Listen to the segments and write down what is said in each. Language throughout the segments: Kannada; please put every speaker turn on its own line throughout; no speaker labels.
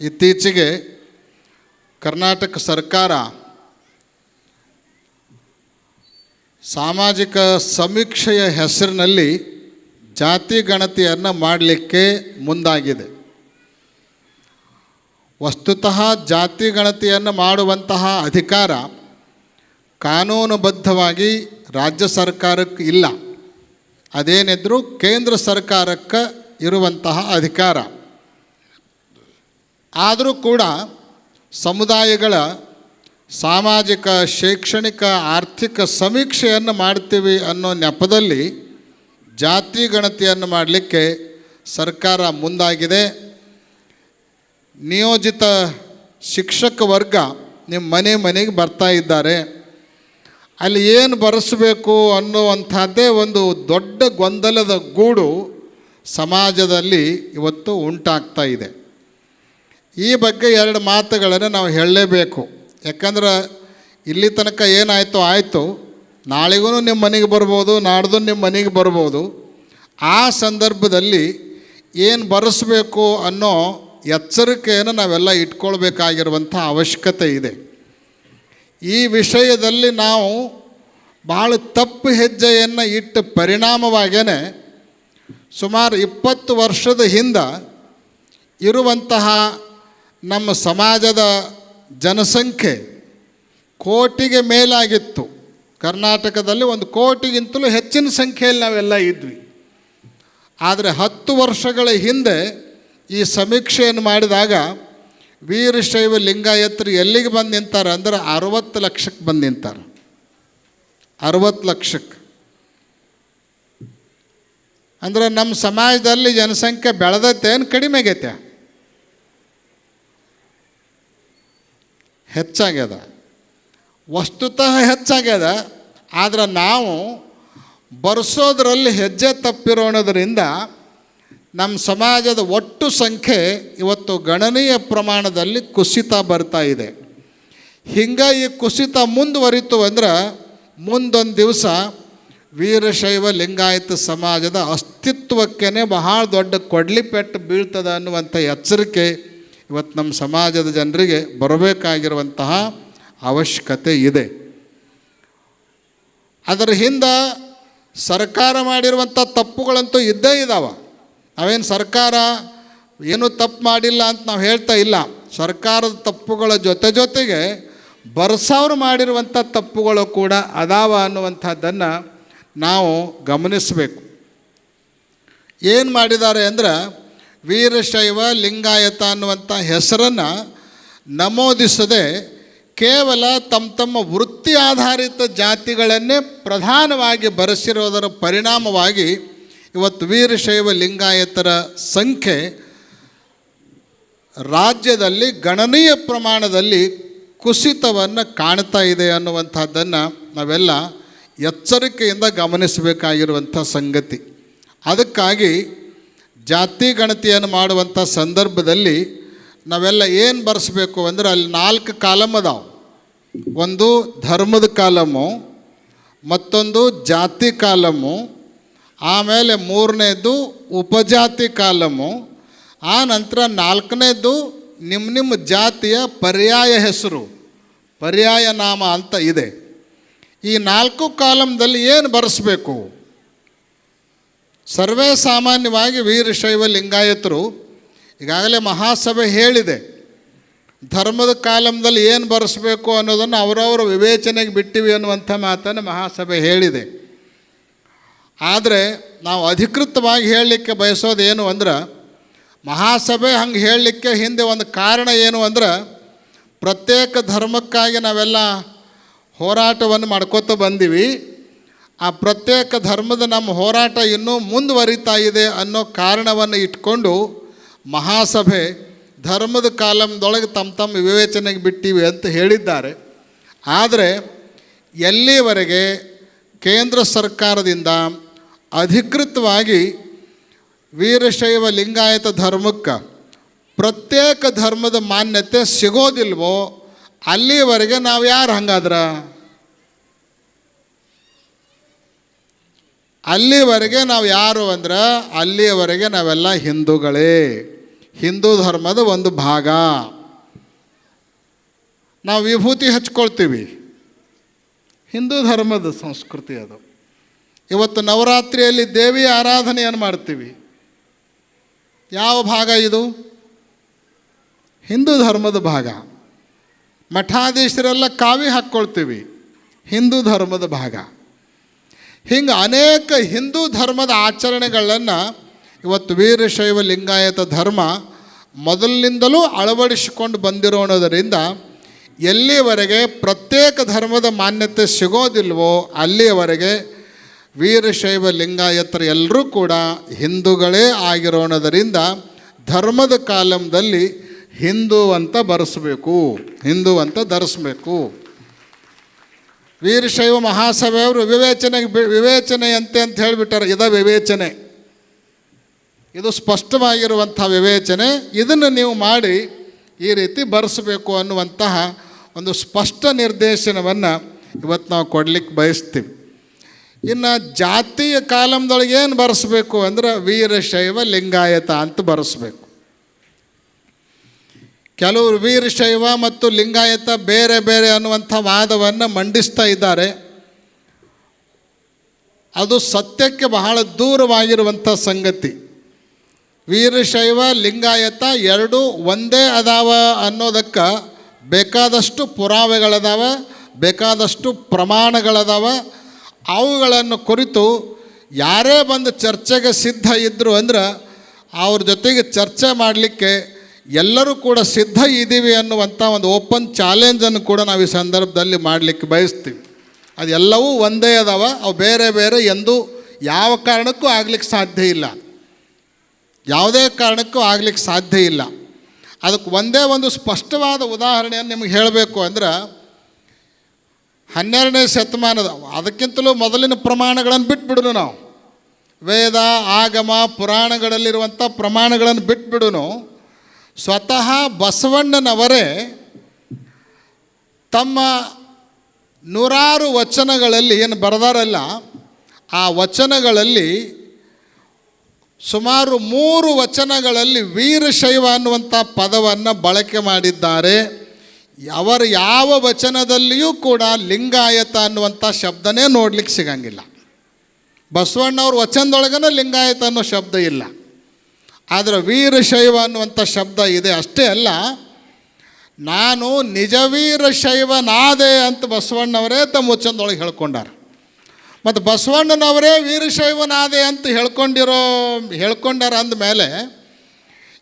ಇತ್ತೀಚೆಗೆ ಕರ್ನಾಟಕ ಸರ್ಕಾರ ಸಾಮಾಜಿಕ ಸಮೀಕ್ಷೆಯ ಹೆಸರಿನಲ್ಲಿ ಜಾತಿ ಗಣತಿಯನ್ನು ಮಾಡಲಿಕ್ಕೆ ಮುಂದಾಗಿದೆ. ವಸ್ತುತಃ ಜಾತಿ ಗಣತಿಯನ್ನು ಮಾಡುವಂತಹ ಅಧಿಕಾರ ಕಾನೂನುಬದ್ಧವಾಗಿ ರಾಜ್ಯ ಸರ್ಕಾರಕ್ಕೆ ಇಲ್ಲ. ಅದೇನಿದ್ರೂ ಕೇಂದ್ರ ಸರ್ಕಾರಕ್ಕೆ ಇರುವಂತಹ ಅಧಿಕಾರ. ಆದರೂ ಕೂಡ ಸಮುದಾಯಗಳ ಸಾಮಾಜಿಕ, ಶೈಕ್ಷಣಿಕ, ಆರ್ಥಿಕ ಸಮೀಕ್ಷೆಯನ್ನು ಮಾಡ್ತೀವಿ ಅನ್ನೋ ನೆಪದಲ್ಲಿ ಜಾತಿ ಗಣತಿಯನ್ನು ಮಾಡಲಿಕ್ಕೆ ಸರ್ಕಾರ ಮುಂದಾಗಿದೆ. ನಿಯೋಜಿತ ಶಿಕ್ಷಕ ವರ್ಗ ನಿಮ್ಮ ಮನೆ ಮನೆಗೆ ಬರ್ತಾ ಇದ್ದಾರೆ. ಅಲ್ಲಿ ಏನು ಬರೆಸಬೇಕು ಅನ್ನುವಂಥದ್ದೇ ಒಂದು ದೊಡ್ಡ ಗೊಂದಲದ ಗೂಡು ಸಮಾಜದಲ್ಲಿ ಇವತ್ತು ಉಂಟಾಗ್ತಾ ಇದೆ. ಈ ಬಗ್ಗೆ ಎರಡು ಮಾತುಗಳನ್ನು ನಾವು ಹೇಳಲೇಬೇಕು. ಯಾಕಂದ್ರೆ ಇಲ್ಲಿ ತನಕ ಏನಾಯಿತು ಆಯಿತು. ನಾಳೆಗೂ ನಿಮ್ಮ ಮನೆಗೆ ಬರ್ಬೋದು, ನಾಡ್ದು ನಿಮ್ಮ ಮನೆಗೆ ಬರ್ಬೋದು. ಆ ಸಂದರ್ಭದಲ್ಲಿ ಏನು ಬರೆಸ್ಬೇಕು ಅನ್ನೋ ಎಚ್ಚರಿಕೆಯನ್ನು ನಾವೆಲ್ಲ ಇಟ್ಕೊಳ್ಬೇಕಾಗಿರುವಂಥ ಅವಶ್ಯಕತೆ ಇದೆ. ಈ ವಿಷಯದಲ್ಲಿ ನಾವು ಭಾಳ ತಪ್ಪು ಹೆಜ್ಜೆಯನ್ನು ಇಟ್ಟ ಪರಿಣಾಮವಾಗೇ ಸುಮಾರು ಇಪ್ಪತ್ತು ವರ್ಷದ ಹಿಂದೆ ಇರುವಂತಹ ನಮ್ಮ ಸಮಾಜದ ಜನಸಂಖ್ಯೆ ಕೋಟಿಗೆ ಮೇಲಾಗಿತ್ತು. ಕರ್ನಾಟಕದಲ್ಲಿ ಒಂದು ಕೋಟಿಗಿಂತಲೂ ಹೆಚ್ಚಿನ ಸಂಖ್ಯೆಯಲ್ಲಿ ನಾವೆಲ್ಲ ಇದ್ವಿ. ಆದರೆ ಹತ್ತು ವರ್ಷಗಳ ಹಿಂದೆ ಈ ಸಮೀಕ್ಷೆಯನ್ನು ಮಾಡಿದಾಗ ವೀರಶೈವ ಲಿಂಗಾಯತ್ರಿ ಎಲ್ಲಿಗೆ ಬಂದು ನಿಂತಾರೆ ಅಂದ್ರೆ ಅರವತ್ತು ಲಕ್ಷಕ್ಕೆ ಬಂದು ನಿಂತಾರೆ. ಅರವತ್ತು ಲಕ್ಷಕ್ಕೆ. ಅಂದ್ರೆ ನಮ್ಮ ಸಮಾಜದಲ್ಲಿ ಜನಸಂಖ್ಯೆ ಬೆಳೆದೈತೆ ಕಡಿಮೆ ಆಗೈತೆ? ಹೆಚ್ಚಾಗ್ಯದ. ವಸ್ತುತಃ ಹೆಚ್ಚಾಗ್ಯದ, ಆದರೆ ನಾವು ಬರ್ಸೋದ್ರಲ್ಲಿ ಹೆಜ್ಜೆ ತಪ್ಪಿರೋಣದ್ರಿಂದ ನಮ್ಮ ಸಮಾಜದ ಒಟ್ಟು ಸಂಖ್ಯೆ ಇವತ್ತು ಗಣನೀಯ ಪ್ರಮಾಣದಲ್ಲಿ ಕುಸಿತ ಬರ್ತಾ ಇದೆ. ಹಿಂಗೆ ಈ ಕುಸಿತ ಮುಂದುವರಿತು ಅಂದ್ರೆ ಮುಂದೊಂದು ದಿವಸ ವೀರಶೈವ ಲಿಂಗಾಯತ ಸಮಾಜದ ಅಸ್ತಿತ್ವಕ್ಕೇ ಬಹಳ ದೊಡ್ಡ ಕೊಡ್ಲಿಪೆಟ್ಟು ಬೀಳ್ತದೆ ಅನ್ನುವಂಥ ಎಚ್ಚರಿಕೆ ಇವತ್ತು ನಮ್ಮ ಸಮಾಜದ ಜನರಿಗೆ ಬರಬೇಕಾಗಿರುವಂತಹ ಅವಶ್ಯಕತೆ ಇದೆ. ಅದರ ಹಿಂದೆ ಸರ್ಕಾರ ಮಾಡಿರುವಂಥ ತಪ್ಪುಗಳಂತೂ ಇದ್ದೇ ಇದ್ದಾವೆ ನಾವೇನು ಸರ್ಕಾರ ಏನೂ ತಪ್ಪು ಮಾಡಿಲ್ಲ ಅಂತ ನಾವು ಹೇಳ್ತಾ ಇಲ್ಲ. ಸರ್ಕಾರದ ತಪ್ಪುಗಳ ಜೊತೆ ಜೊತೆಗೆ ಬರ್ಸವ್ರು ಮಾಡಿರುವಂಥ ತಪ್ಪುಗಳು ಕೂಡ ಅದಾವ ಅನ್ನುವಂಥದ್ದನ್ನು ನಾವು ಗಮನಿಸಬೇಕು. ಏನು ಮಾಡಿದ್ದಾರೆ ಅಂದ್ರೆ ವೀರಶೈವ ಲಿಂಗಾಯತ ಅನ್ನುವಂಥ ಹೆಸರನ್ನು ನಮೂದಿಸದೆ ಕೇವಲ ತಮ್ಮ ತಮ್ಮ ವೃತ್ತಿ ಆಧಾರಿತ ಜಾತಿಗಳನ್ನೇ ಪ್ರಧಾನವಾಗಿ ಬರೆಸಿರೋದರ ಪರಿಣಾಮವಾಗಿ ಇವತ್ತು ವೀರಶೈವ ಲಿಂಗಾಯತರ ಸಂಖ್ಯೆ ರಾಜ್ಯದಲ್ಲಿ ಗಣನೀಯ ಪ್ರಮಾಣದಲ್ಲಿ ಕುಸಿತವನ್ನು ಕಾಣ್ತಾ ಇದೆ ಅನ್ನುವಂಥದ್ದನ್ನು ನಾವೆಲ್ಲ ಎಚ್ಚರಿಕೆಯಿಂದ ಗಮನಿಸಬೇಕಾಗಿರುವಂಥ ಸಂಗತಿ. ಅದಕ್ಕಾಗಿ ಜಾತಿ ಗಣತಿಯನ್ನು ಮಾಡುವಂಥ ಸಂದರ್ಭದಲ್ಲಿ ನಾವೆಲ್ಲ ಏನು ಬರೆಸ್ಬೇಕು ಅಂದ್ರೆ ಅಲ್ಲಿ ನಾಲ್ಕು ಕಾಲಮ್ ಅದಾವೆ. ಒಂದು ಧರ್ಮದ ಕಾಲಮು, ಮತ್ತೊಂದು ಜಾತಿ ಕಾಲಮು, ಆಮೇಲೆ ಮೂರನೇದು ಉಪಜಾತಿ ಕಾಲಮು, ಆ ನಂತರ ನಾಲ್ಕನೇದು ನಿಮ್ಮ ನಿಮ್ಮ ಜಾತಿಯ ಪರ್ಯಾಯ ಹೆಸರು, ಪರ್ಯಾಯ ನಾಮ ಅಂತ ಇದೆ. ಈ ನಾಲ್ಕು ಕಾಲಮ್ದಲ್ಲಿ ಏನು ಬರೆಸ್ಬೇಕು? ಸರ್ವೇ ಸಾಮಾನ್ಯವಾಗಿ ವೀರಶೈವ ಲಿಂಗಾಯತರು ಈಗಾಗಲೇ ಮಹಾಸಭೆ ಹೇಳಿದೆ. ಧರ್ಮದ ಕಾಲಂದಲ್ಲಿ ಏನು ಬರೆಸಬೇಕು ಅನ್ನೋದನ್ನು ಅವರವರ ವಿವೇಚನೆಗೆ ಬಿಟ್ಟಿವಿ ಅನ್ನುವಂಥ ಮಾತನ್ನು ಮಹಾಸಭೆ ಹೇಳಿದೆ. ಆದರೆ ನಾವು ಅಧಿಕೃತವಾಗಿ ಹೇಳಲಿಕ್ಕೆ ಬಯಸೋದು ಏನು ಅಂದ್ರೆ, ಮಹಾಸಭೆ ಹಂಗೆ ಹೇಳಲಿಕ್ಕೆ ಹಿಂದೆ ಒಂದು ಕಾರಣ ಏನು ಅಂದ್ರೆ, ಪ್ರತ್ಯೇಕ ಧರ್ಮಕ್ಕಾಗಿ ನಾವೆಲ್ಲ ಹೋರಾಟವನ್ನು ಮಾಡ್ಕೋತ ಬಂದೀವಿ. ಆ ಪ್ರತ್ಯೇಕ ಧರ್ಮದ ನಮ್ಮ ಹೋರಾಟ ಇನ್ನೂ ಮುಂದುವರಿತಾ ಇದೆ ಅನ್ನೋ ಕಾರಣವನ್ನು ಇಟ್ಕೊಂಡು ಮಹಾಸಭೆ ಧರ್ಮದ ಕಾಲಮ್ದೊಳಗೆ ತಮ್ಮ ತಮ್ಮ ವಿವೇಚನೆಗೆ ಬಿಟ್ಟಿವೆ ಅಂತ ಹೇಳಿದ್ದಾರೆ. ಆದರೆ ಎಲ್ಲಿವರೆಗೆ ಕೇಂದ್ರ ಸರ್ಕಾರದಿಂದ ಅಧಿಕೃತವಾಗಿ ವೀರಶೈವ ಲಿಂಗಾಯತ ಧರ್ಮಕ್ಕೆ ಪ್ರತ್ಯೇಕ ಧರ್ಮದ ಮಾನ್ಯತೆ ಸಿಗೋದಿಲ್ವೋ, ಅಲ್ಲಿವರೆಗೆ ನಾವು ಯಾರು ಹಂಗಾದ್ರ? ಅಲ್ಲಿವರೆಗೆ ನಾವು ಯಾರು ಅಂದ್ರೆ ಅಲ್ಲಿಯವರೆಗೆ ನಾವೆಲ್ಲ ಹಿಂದೂಗಳೇ. ಹಿಂದೂ ಧರ್ಮದ ಒಂದು ಭಾಗ. ನಾವು ವಿಭೂತಿ ಹಚ್ಕೊಳ್ತೀವಿ. ಹಿಂದೂ ಧರ್ಮದ ಸಂಸ್ಕೃತಿ ಅದು. ಇವತ್ತು ನವರಾತ್ರಿಯಲ್ಲಿ ದೇವಿ ಆರಾಧನೆಯನ್ನು ಮಾಡ್ತೀವಿ. ಯಾವ ಭಾಗ ಇದು? ಹಿಂದೂ ಧರ್ಮದ ಭಾಗ. ಮಠಾಧೀಶರೆಲ್ಲ ಕಾವಿ ಹಾಕ್ಕೊಳ್ತೀವಿ ಹಿಂದೂ ಧರ್ಮದ ಭಾಗ. ಹಿಂಗೆ ಅನೇಕ ಹಿಂದೂ ಧರ್ಮದ ಆಚರಣೆಗಳನ್ನು ಇವತ್ತು ವೀರಶೈವ ಲಿಂಗಾಯತ ಧರ್ಮ ಮೊದಲಿನಿಂದಲೂ ಅಳವಡಿಸಿಕೊಂಡು ಬಂದಿರೋಣದರಿಂದ ಎಲ್ಲಿಯವರೆಗೆ ಪ್ರತ್ಯೇಕ ಧರ್ಮದ ಮಾನ್ಯತೆ ಸಿಗೋದಿಲ್ವೋ ಅಲ್ಲಿಯವರೆಗೆ ವೀರಶೈವ ಲಿಂಗಾಯತರ ಎಲ್ಲರೂ ಕೂಡ ಹಿಂದೂಗಳೇ ಆಗಿರೋಣದರಿಂದ ಧರ್ಮದ ಕಾಲಂದಲ್ಲಿ ಹಿಂದೂ ಅಂತ ಬರೆಸಬೇಕು, ಹಿಂದೂ ಅಂತ ಧರಿಸ್ಬೇಕು. ವೀರಶೈವ ಮಹಾಸಭೆಯವರು ವಿವೇಚನೆಗೆ ವಿವೇಚನೆಯಂತೆ ಅಂತ ಹೇಳಿಬಿಟ್ಟಾರೆ. ಇದ ವಿವೇಚನೆ. ಇದು ಸ್ಪಷ್ಟವಾಗಿರುವಂಥ ವಿವೇಚನೆ. ಇದನ್ನು ನೀವು ಮಾಡಿ ಈ ರೀತಿ ಬರೆಸಬೇಕು ಅನ್ನುವಂತಹ ಒಂದು ಸ್ಪಷ್ಟ ನಿರ್ದೇಶನವನ್ನು ಇವತ್ತು ನಾವು ಕೊಡಲಿಕ್ಕೆ ಬಯಸ್ತೀವಿ. ಇನ್ನು ಜಾತಿಯ ಕಾಲಮ್ದೊಳಗೆ ಏನು ಬರೆಸ್ಬೇಕು ಅಂದ್ರೆ ವೀರಶೈವ ಲಿಂಗಾಯತ ಅಂತ ಬರೆಸ್ಬೇಕು. ಕೆಲವರು ವೀರಶೈವ ಮತ್ತು ಲಿಂಗಾಯತ ಬೇರೆ ಬೇರೆ ಅನ್ನುವಂಥ ವಾದವನ್ನು ಮಂಡಿಸ್ತಾ ಇದ್ದಾರೆ. ಅದು ಸತ್ಯಕ್ಕೆ ಬಹಳ ದೂರವಾಗಿರುವಂಥ ಸಂಗತಿ. ವೀರಶೈವ, ಲಿಂಗಾಯತ ಎರಡು ಒಂದೇ ಅದಾವ ಅನ್ನೋದಕ್ಕೆ ಬೇಕಾದಷ್ಟು ಪುರಾವೆಗಳದಾವ, ಬೇಕಾದಷ್ಟು ಪ್ರಮಾಣಗಳದಾವ. ಅವುಗಳನ್ನು ಕುರಿತು ಯಾರೇ ಬಂದು ಚರ್ಚೆಗೆ ಸಿದ್ಧ ಇದ್ದರು ಅಂದ್ರೆ ಅವ್ರ ಜೊತೆಗೆ ಚರ್ಚೆ ಮಾಡಲಿಕ್ಕೆ ಎಲ್ಲರೂ ಕೂಡ ಸಿದ್ಧ ಇದ್ದೀವಿ ಅನ್ನುವಂಥ ಒಂದು ಓಪನ್ ಚಾಲೆಂಜನ್ನು ಕೂಡ ನಾವು ಈ ಸಂದರ್ಭದಲ್ಲಿ ಮಾಡಲಿಕ್ಕೆ ಬಯಸ್ತೀವಿ. ಅದೆಲ್ಲವೂ ಒಂದೇ ಅದಾವ, ಅವು ಬೇರೆ ಬೇರೆ ಎಂದು ಯಾವ ಕಾರಣಕ್ಕೂ ಆಗ್ಲಿಕ್ಕೆ ಸಾಧ್ಯ ಇಲ್ಲ. ಯಾವುದೇ ಕಾರಣಕ್ಕೂ ಆಗ್ಲಿಕ್ಕೆ ಸಾಧ್ಯ ಇಲ್ಲ. ಅದಕ್ಕೆ ಒಂದೇ ಒಂದು ಸ್ಪಷ್ಟವಾದ ಉದಾಹರಣೆಯನ್ನು ನಿಮಗೆ ಹೇಳಬೇಕು ಅಂದ್ರೆ, ಹನ್ನೆರಡನೇ ಶತಮಾನದ, ಅದಕ್ಕಿಂತಲೂ ಮೊದಲಿನ ಪ್ರಮಾಣಗಳನ್ನು ಬಿಟ್ಬಿಡೋಣ ನಾವು. ವೇದ, ಆಗಮ, ಪುರಾಣಗಳಲ್ಲಿರುವಂಥ ಪ್ರಮಾಣಗಳನ್ನು ಬಿಟ್ಬಿಡುನು. ಸ್ವತಃ ಬಸವಣ್ಣನವರೇ ತಮ್ಮ ನೂರಾರು ವಚನಗಳಲ್ಲಿ ಏನು ಬರೆದಾರಲ್ಲ, ಆ ವಚನಗಳಲ್ಲಿ ಸುಮಾರು ಮೂರು ವಚನಗಳಲ್ಲಿ ವೀರಶೈವ ಅನ್ನುವಂಥ ಪದವನ್ನು ಬಳಕೆ ಮಾಡಿದ್ದಾರೆ. ಅವರು ಯಾವ ವಚನದಲ್ಲಿಯೂ ಕೂಡ ಲಿಂಗಾಯತ ಅನ್ನುವಂಥ ಶಬ್ದನೇ ನೋಡ್ಲಿಕ್ಕೆ ಸಿಗಂಗಿಲ್ಲ. ಬಸವಣ್ಣವ್ರ ವಚನದೊಳಗನೂ ಲಿಂಗಾಯತ ಅನ್ನೋ ಶಬ್ದ ಇಲ್ಲ. ಆದರೆ ವೀರಶೈವ ಅನ್ನುವಂಥ ಶಬ್ದ ಇದೆ. ಅಷ್ಟೇ ಅಲ್ಲ, ನಾನು ನಿಜ ವೀರಶೈವನಾದೆ ಅಂತ ಬಸವಣ್ಣವರೇ ತಮ್ಮ ವಚನದೊಳಗೆ ಹೇಳ್ಕೊಂಡಾರ. ಮತ್ತು ಬಸವಣ್ಣನವರೇ ವೀರಶೈವನಾದೆ ಅಂತ ಹೇಳ್ಕೊಂಡಿರೋ, ಹೇಳ್ಕೊಂಡಾರ ಅಂದಮೇಲೆ,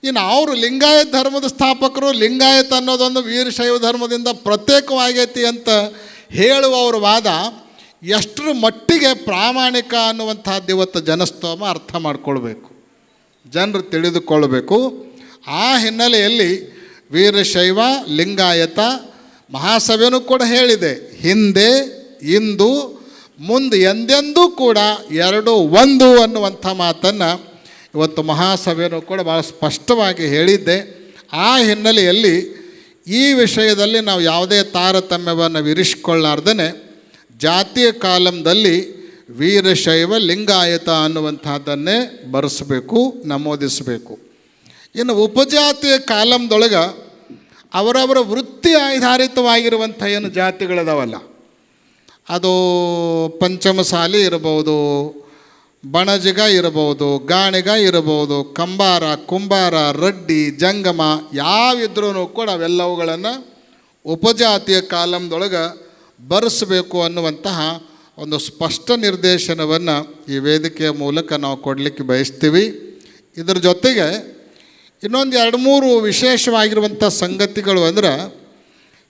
ಇನ್ನು ಅವರು ಲಿಂಗಾಯತ ಧರ್ಮದ ಸ್ಥಾಪಕರು, ಲಿಂಗಾಯತ ಅನ್ನೋದೊಂದು ವೀರಶೈವ ಧರ್ಮದಿಂದ ಪ್ರತ್ಯೇಕವಾಗೈತಿ ಅಂತ ಹೇಳುವವ್ರ ವಾದ ಎಷ್ಟರ ಮಟ್ಟಿಗೆ ಪ್ರಾಮಾಣಿಕ ಅನ್ನುವಂಥದ್ದು ಇವತ್ತು ಜನಸ್ತೋಮ ಅರ್ಥ ಮಾಡ್ಕೊಳ್ಬೇಕು. ಜನರು ತಿಳಿದುಕೊಳ್ಳಬೇಕು ಆ ಹಿನ್ನೆಲೆಯಲ್ಲಿ ವೀರಶೈವ, ಲಿಂಗಾಯತ, ಮಹಾಸಭೆಯೂ ಕೂಡ ಹೇಳಿದೆ. ಹಿಂದೆ, ಇಂದು, ಮುಂದೆ ಎಂದೆಂದೂ ಕೂಡ ಎರಡು ಒಂದು ಅನ್ನುವಂಥ ಮಾತನ್ನು ಇವತ್ತು ಮಹಾಸಭೆಯೂ ಕೂಡ ಭಾಳ ಸ್ಪಷ್ಟವಾಗಿ ಹೇಳಿದ್ದೆ. ಆ ಹಿನ್ನೆಲೆಯಲ್ಲಿ ಈ ವಿಷಯದಲ್ಲಿ ನಾವು ಯಾವುದೇ ತಾರತಮ್ಯವನ್ನು ವಿರಿಸಿಕೊಳ್ಳಾರ್ದೇ ಜಾತಿಯ ಕಾಲಂದಲ್ಲಿ ವೀರಶೈವ ಲಿಂಗಾಯತ ಅನ್ನುವಂಥದ್ದನ್ನೇ ಬರೆಸಬೇಕು, ನಮೂದಿಸಬೇಕು. ಇನ್ನು ಉಪಜಾತಿಯ ಕಾಲಮ್ದೊಳಗೆ ಅವರವರ ವೃತ್ತಿ ಆಧಾರಿತವಾಗಿರುವಂಥ ಏನು ಜಾತಿಗಳದಾವಲ್ಲ, ಅದು ಪಂಚಮಸಾಲಿ ಇರಬಹುದು ಬಣಜಿಗ ಇರಬಹುದು ಗಾಣಿಗ ಇರಬಹುದು ಕಂಬಾರ, ಕುಂಬಾರ, ರಡ್ಡಿ, ಜಂಗಮ ಯಾವಿದ್ರೂ ಕೂಡ ಅವೆಲ್ಲವುಗಳನ್ನು ಉಪಜಾತಿಯ ಕಾಲಮ್ದೊಳಗೆ ಬರೆಸಬೇಕು ಅನ್ನುವಂತಹ ಒಂದು ಸ್ಪಷ್ಟ ನಿರ್ದೇಶನವನ್ನು ಈ ವೇದಿಕೆಯ ಮೂಲಕ ನಾವು ಕೊಡಲಿಕ್ಕೆ ಬಯಸ್ತೀವಿ. ಇದರ ಜೊತೆಗೆ ಇನ್ನೊಂದು ಎರಡು ಮೂರು ವಿಶೇಷವಾಗಿರುವಂಥ ಸಂಗತಿಗಳು ಅಂದ್ರೆ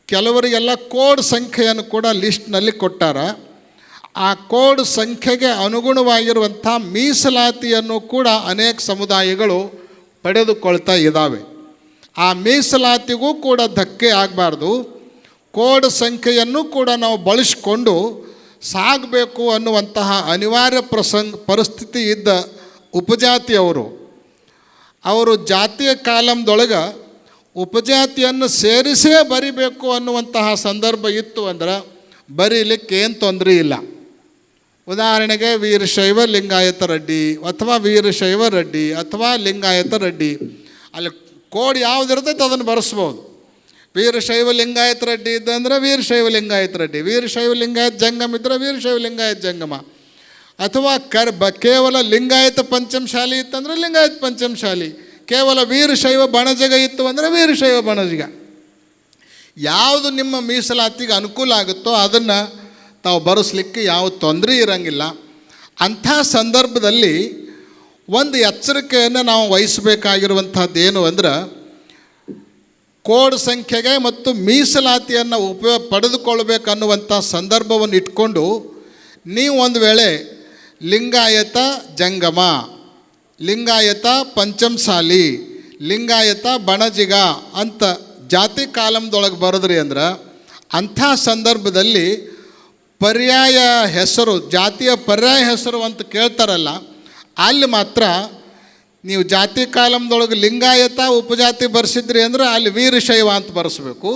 ಕೆಲವರಿಗೆಲ್ಲ ಕೋಡ್ ಸಂಖ್ಯೆಯನ್ನು ಕೂಡ ಲಿಸ್ಟ್ನಲ್ಲಿ ಕೊಟ್ಟಾರ. ಆ ಕೋಡ್ ಸಂಖ್ಯೆಗೆ ಅನುಗುಣವಾಗಿರುವಂಥ ಮೀಸಲಾತಿಯನ್ನು ಕೂಡ ಅನೇಕ ಸಮುದಾಯಗಳು ಪಡೆದುಕೊಳ್ತಾ ಇದ್ದಾವೆ ಆ ಮೀಸಲಾತಿಗೂ ಕೂಡ ಧಕ್ಕೆ ಆಗಬಾರ್ದು. ಕೋಡ್ ಸಂಖ್ಯೆಯನ್ನು ಕೂಡ ನಾವು ಬಳಸಿಕೊಂಡು ಸಾಗಬೇಕು ಅನ್ನುವಂತಹ ಅನಿವಾರ್ಯ ಪ್ರಸಂಗ ಪರಿಸ್ಥಿತಿ ಇದ್ದ ಉಪಜಾತಿಯವರು. ಅವರು ಜಾತಿಯ ಕಾಲಂದೊಳಗೆ ಉಪಜಾತಿಯನ್ನು ಸೇರಿಸೇ ಬರಿಬೇಕು ಅನ್ನುವಂತಹ ಸಂದರ್ಭ ಇತ್ತು ಅಂದ್ರೆ ಬರೀಲಿಕ್ಕೆ ಏನು ತೊಂದರೆ ಇಲ್ಲ. ಉದಾಹರಣೆಗೆ ವೀರಶೈವ ಲಿಂಗಾಯತ ರೆಡ್ಡಿ ಅಥವಾ ವೀರಶೈವ ರೆಡ್ಡಿ ಅಥವಾ ಲಿಂಗಾಯತ ರೆಡ್ಡಿ. ಅಲ್ಲಿ ಕೋಡ್ ಯಾವುದಿರ್ತೈತೆ ಅದನ್ನು ಬರೆಸ್ಬೋದು. ವೀರಶೈವ ಲಿಂಗಾಯತ ರೆಡ್ಡಿ ಇದ್ದಂದ್ರೆ ವೀರಶೈವ ಲಿಂಗಾಯತ ರೆಡ್ಡಿ. ವೀರಶೈವ ಲಿಂಗಾಯತ ಜಂಗಮ ಇದ್ದರೆ ವೀರಶೈವ ಲಿಂಗಾಯತ ಜಂಗಮ. ಅಥವಾ ಕರ್ ಬ ಕೇವಲ ಲಿಂಗಾಯತ ಪಂಚಮಶಾಲಿ ಇತ್ತಂದ್ರೆ ಲಿಂಗಾಯತ ಪಂಚಮಶಾಲಿ. ಕೇವಲ ವೀರಶೈವ ಬಣಜಗ ಇತ್ತು ಅಂದರೆ ವೀರಶೈವ ಬಣಜಗ. ಯಾವುದು ನಿಮ್ಮ ಮೀಸಲಾತಿಗೆ ಅನುಕೂಲ ಆಗುತ್ತೋ ಅದನ್ನು ತಾವು ಬರೆಸ್ಲಿಕ್ಕೆ ಯಾವ ತೊಂದರೆ ಇರೋಂಗಿಲ್ಲ. ಅಂಥ ಸಂದರ್ಭದಲ್ಲಿ ಒಂದು ಎಚ್ಚರಿಕೆಯನ್ನು ನಾವು ವಹಿಸಬೇಕಾಗಿರುವಂಥದ್ದೇನು ಅಂದ್ರೆ ಕೋಡ್ ಸಂಖ್ಯೆಗೆ ಮತ್ತು ಮೀಸಲಾತಿಯನ್ನು ಉಪಯೋಗ ಪಡೆದುಕೊಳ್ಬೇಕನ್ನುವಂಥ ಸಂದರ್ಭವನ್ನು ಇಟ್ಕೊಂಡು ನೀವು ಒಂದು ವೇಳೆ ಲಿಂಗಾಯತ ಜಂಗಮ, ಲಿಂಗಾಯತ ಪಂಚಮಸಾಲಿ, ಲಿಂಗಾಯತ ಬಣಜಿಗ ಅಂತ ಜಾತಿ ಕಾಲಮ್ದೊಳಗೆ ಬರೆದ್ರಿ ಅಂದ್ರೆ ಅಂಥ ಸಂದರ್ಭದಲ್ಲಿ ಪರ್ಯಾಯ ಹೆಸರು, ಜಾತಿಯ ಪರ್ಯಾಯ ಹೆಸರು ಅಂತ ಕೇಳ್ತಾರಲ್ಲ, ಅಲ್ಲಿ ಮಾತ್ರ ನೀವು ಜಾತಿ ಕಾಲಮ್ದೊಳಗೆ ಲಿಂಗಾಯತ ಉಪಜಾತಿ ಬರ್ಸಿದ್ರಿ ಅಂದ್ರೆ ಅಲ್ಲಿ ವೀರಶೈವ ಅಂತ ಬರೆಸ್ಬೇಕು.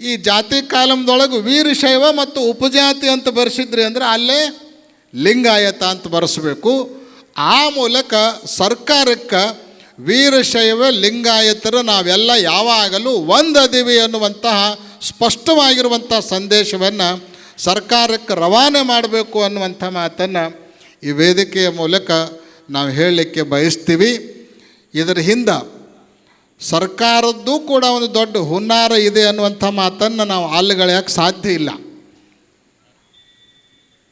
ಈ ಜಾತಿ ಕಾಲಮ್ದೊಳಗೆ ವೀರಶೈವ ಮತ್ತು ಉಪಜಾತಿ ಅಂತ ಬರೆಸಿದ್ರಿ ಅಂದ್ರೆ ಅಲ್ಲೇ ಲಿಂಗಾಯತ ಅಂತ ಬರೆಸ್ಬೇಕು. ಆ ಮೂಲಕ ಸರ್ಕಾರಕ್ಕೆ ವೀರಶೈವ, ಲಿಂಗಾಯತರು ನಾವೆಲ್ಲ ಯಾವಾಗಲೂ ಒಂದದಿವಿ ಅನ್ನುವಂತಹ ಸ್ಪಷ್ಟವಾಗಿರುವಂಥ ಸಂದೇಶವನ್ನು ಸರ್ಕಾರಕ್ಕೆ ರವಾನೆ ಮಾಡಬೇಕು ಅನ್ನುವಂಥ ಮಾತನ್ನು ಈ ವೇದಿಕೆಯ ಮೂಲಕ ನಾವು ಹೇಳಲಿಕ್ಕೆ ಬಯಸ್ತೀವಿ. ಇದರ ಹಿಂದ ಸರ್ಕಾರದ್ದು ಕೂಡ ಒಂದು ದೊಡ್ಡ ಹುನ್ನಾರ ಇದೆ ಅನ್ನುವಂಥ ಮಾತನ್ನು ನಾವು ಅಲ್ಲಗಳೆಯಕ್ಕೆ ಸಾಧ್ಯ ಇಲ್ಲ.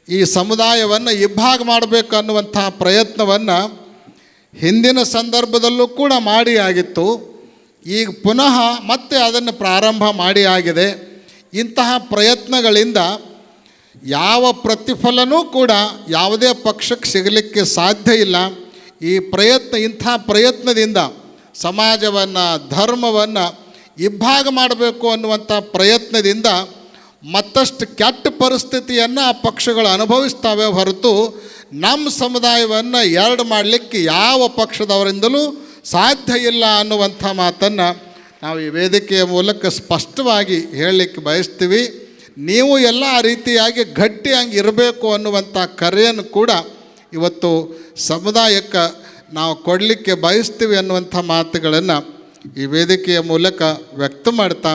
ಈ ಸಮುದಾಯವನ್ನು ಇಬ್ಬಾಗ ಮಾಡಬೇಕು ಅನ್ನುವಂಥ ಪ್ರಯತ್ನವನ್ನು ಹಿಂದಿನ ಸಂದರ್ಭದಲ್ಲೂ ಕೂಡ ಮಾಡಿ ಆಗಿತ್ತು. ಈಗ ಪುನಃ ಮತ್ತೆ ಅದನ್ನು ಪ್ರಾರಂಭ ಮಾಡಿ ಆಗಿದೆ. ಇಂತಹ ಪ್ರಯತ್ನಗಳಿಂದ ಯಾವ ಪ್ರತಿಫಲನೂ ಕೂಡ ಯಾವುದೇ ಪಕ್ಷಕ್ಕೆ ಸಿಗಲಿಕ್ಕೆ ಸಾಧ್ಯ ಇಲ್ಲ. ಈ ಪ್ರಯತ್ನ, ಇಂಥ ಪ್ರಯತ್ನದಿಂದ ಸಮಾಜವನ್ನು, ಧರ್ಮವನ್ನು ಇಬ್ಬಾಗ ಮಾಡಬೇಕು ಅನ್ನುವಂಥ ಪ್ರಯತ್ನದಿಂದ ಮತ್ತಷ್ಟು ಕೆಟ್ಟ ಪರಿಸ್ಥಿತಿಯನ್ನು ಆ ಪಕ್ಷಗಳು ಅನುಭವಿಸ್ತವೆ ಹೊರತು ನಮ್ಮ ಸಮುದಾಯವನ್ನು ಎರಡು ಮಾಡಲಿಕ್ಕೆ ಯಾವ ಪಕ್ಷದವರಿಂದಲೂ ಸಾಧ್ಯ ಇಲ್ಲ ಅನ್ನುವಂಥ ಮಾತನ್ನು ನಾವು ಈ ವೇದಿಕೆಯ ಮೂಲಕ ಸ್ಪಷ್ಟವಾಗಿ ಹೇಳಲಿಕ್ಕೆ ಬಯಸ್ತೀವಿ. ನೀವು ಎಲ್ಲ ಆ ರೀತಿಯಾಗಿ ಗಟ್ಟಿಯಾಗಿ ಇರಬೇಕು ಅನ್ನುವಂಥ ಕರೆಯನ್ನು ಕೂಡ ಇವತ್ತು ಸಮುದಾಯಕ್ಕೆ ನಾವು ಕೊಡಲಿಕ್ಕೆ ಬಯಸ್ತೀವಿ ಅನ್ನುವಂಥ ಮಾತುಗಳನ್ನು ಈ ವೇದಿಕೆಯ ಮೂಲಕ ವ್ಯಕ್ತ ಮಾಡ್ತಾ